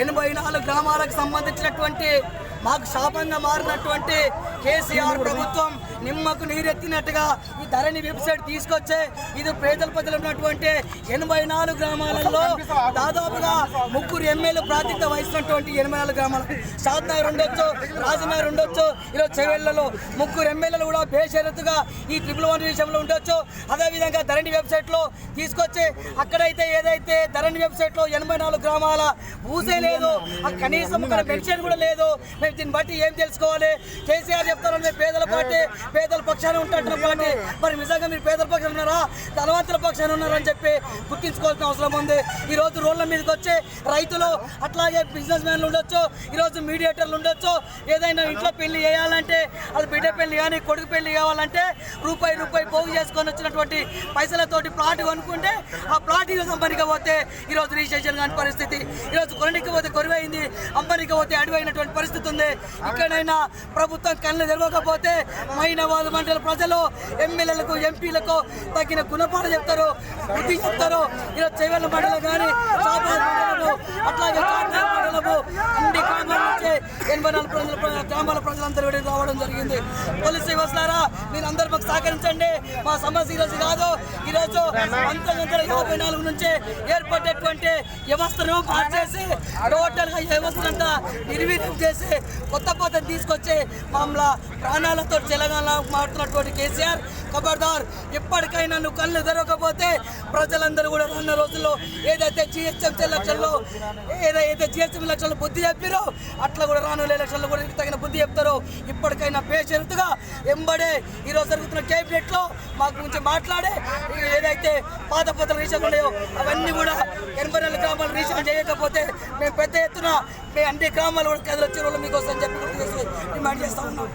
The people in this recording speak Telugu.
ఎనభై నాలుగు గ్రామాలకు సంబంధించినటువంటి మాకు శాపంగా మారినటువంటి కేసీఆర్ ప్రభుత్వం నిమ్మకు నీరెత్తినట్టుగా ఈ ధరణి వెబ్సైట్ తీసుకొచ్చే ఇది పేదల ప్రజలు ఉన్నటువంటి ఎనభై నాలుగు గ్రామాలలో దాదాపుగా ముగ్గురు ఎమ్మెల్యే ప్రాతినిధ్యం వహిస్తున్నటువంటి ఎనభై నాలుగు గ్రామాలు. షాద్ నగర్ ఉండొచ్చు రాజనగర్ ఉండొచ్చు ఈరోజు చెవెళ్ళలో ముగ్గురు ఎమ్మెల్యేలు కూడా బేషరతుగా ఈ ట్రిపుల్ వన్ విషయంలో ఉండొచ్చు. అదేవిధంగా ధరణి వెబ్సైట్లో తీసుకొచ్చి అక్కడైతే ఏదైతే ధరణి వెబ్సైట్లో ఎనభై నాలుగు గ్రామాల ఊసే లేదు. కనీసం మెన్షన్ కూడా లేదు. మేము దీన్ని బట్టి ఏం తెలుసుకోవాలి? కేసీఆర్ చెప్తారు మేము పేదల పార్టీ పేదల పక్షాన ఉంటున్న పార్టీ మరి నిజంగా మీరు పేదల పక్షాన ఉన్నారా? ధనవంతుల పక్షాన ఉన్నారని చెప్పి గుర్తించుకోవాల్సిన అవసరం ఉంది. ఈ రోజు రోడ్ల మీదకి వచ్చే రైతులు అట్లాగే బిజినెస్ మ్యాన్లు ఉండొచ్చు ఈరోజు మీడియేటర్లు ఉండొచ్చు. ఏదైనా ఇంట్లో పెళ్ళి చేయాలంటే అది బిడ్డ పెళ్ళి కానీ కొడుకు పెళ్ళి కావాలంటే రూపాయి రూపాయి పోగు చేసుకొని వచ్చినటువంటి పైసలతోటి ప్లాట్ కొనుక్కుంటే ఆ ప్లాట్ ఈరోజు అమ్మనికి పోతే ఈరోజు రిజిస్ట్రేషన్ కాని పరిస్థితి. ఈరోజు కొరడికి పోతే కొరివైంది అంబరికి పోతే అడివైనటువంటి పరిస్థితి ఉంది. ఇక్కడైనా ప్రభుత్వం కళ్ళు తెరవకపోతే మైనవాద మండల ప్రజలు ఎమ్మెల్యేలకు ఎంపీలకు తగిన గుణపాఠం చెప్తారు బుద్ధి చెప్తారు. ఈరోజు చెవెళ్ళ మండలం కానీ సాబాద్ మండలము అట్లాగే చార్మినార్ మండలము అన్ని గ్రామాల నుంచి ఎనభై నాలుగు ప్రజల గ్రామాల ప్రజలందరూ కూడా రావడం జరిగింది. పోలీసు వస్తారా మీరు అందరు మాకు సహకరించండి. మా సమస్య ఈరోజు కాదు. ఈరోజు పంతొమ్మిది వందల యాభై నాలుగు నుంచి ఏర్పడేటువంటి వ్యవస్థను మార్చేసి వ్యవస్థనంతా నిర్వీర్యం చేసి కొత్త పద్ధతి తీసుకొచ్చి మమ్మల్ని ప్రాణాలతో తెలంగాణ మారుతున్నటువంటి కేసీఆర్ ఖబర్దార్ ఎప్పటికైనా నువ్వు కళ్ళు తెరవకపోతే ప్రజలందరూ కూడా ఉన్న రోజుల్లో ఏదైతే జిహెచ్ఎంసీ ఎలక్షన్లో ఏదైతే జిహెచ్ఎం ఎలక్షన్లో బుద్ధి చెప్పారో అట్లా కూడా రానున్న ఎలక్షన్లో కూడా తగిన బుద్ధి చెప్తారో ఇప్పటికైనా పేషెంట్గా ఎంబడే ఈరోజు జరుగుతున్న కేబినెట్లో మాకు గురించి మాట్లాడే ఏదైతే పాత పత్రాలు రీఛార్జ్ ఉన్నాయో అవన్నీ కూడా గ్రామాలు రీఛార్జ్ చేయకపోతే మేము పెద్ద ఎత్తున మేము అన్ని గ్రామాలు కూడా కదిలి వచ్చే రోజులు మీకు చెప్పి డిమాండ్ చేస్తా ఉన్నాం.